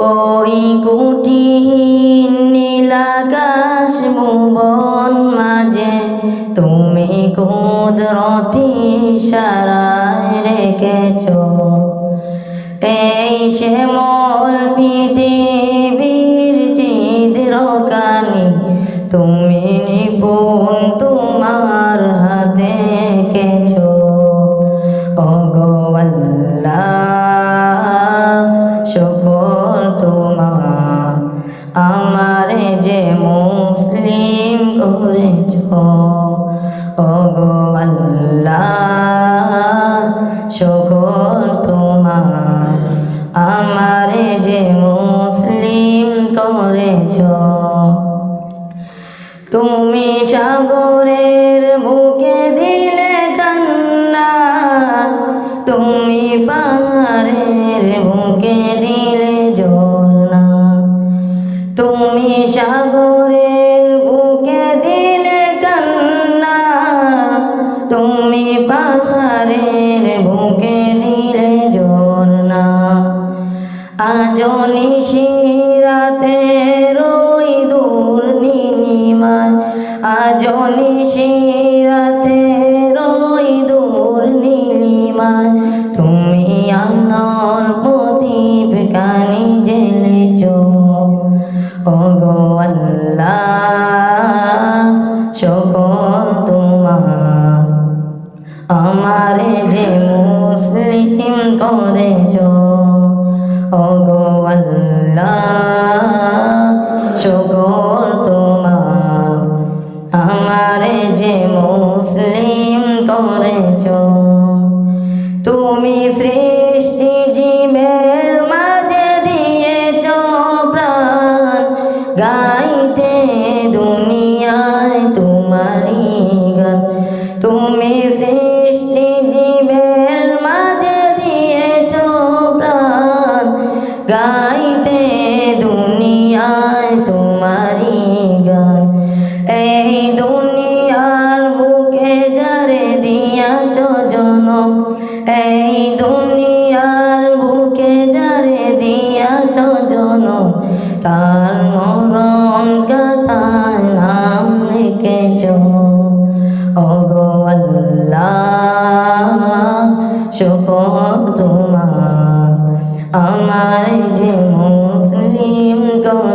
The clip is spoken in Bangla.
ওই কুটিহীন নীলাকাশ ভুবন মাঝে তুমি কুদরতি সারায় রেখেছ। শুকর তোমার। আমারে যে মুসলিম করেছ, তুমি সাগরের বুকে দিলে কান্না, তুমি পাহাড়ের বুকে দিলে ঝর্ণা। তুমি সাগরের বুকে দিলে কান্না, তুমি পাহাড়ের আজনি শিরাতে রই দূর নীলিমায় আজনি শিরাতে রই দূর নীলিমায় তুমি আলোর প্রদীপ কানি জেলেছ ওগো আল্লাহ, শকর তোমার। আমারে যে মুসলিম করেছ। ওগো আল্লাহ রাতে দুনিয়ায় তোমারই গান। এই দুনিয়ার বুকে যারে দিয়াছ জনম, এই দুনিয়ার বুকে যারে দিয়াছ জনম, তার মরণ তার নাম লিখেছ। অগল্লা শুকর তোমার, আমার যে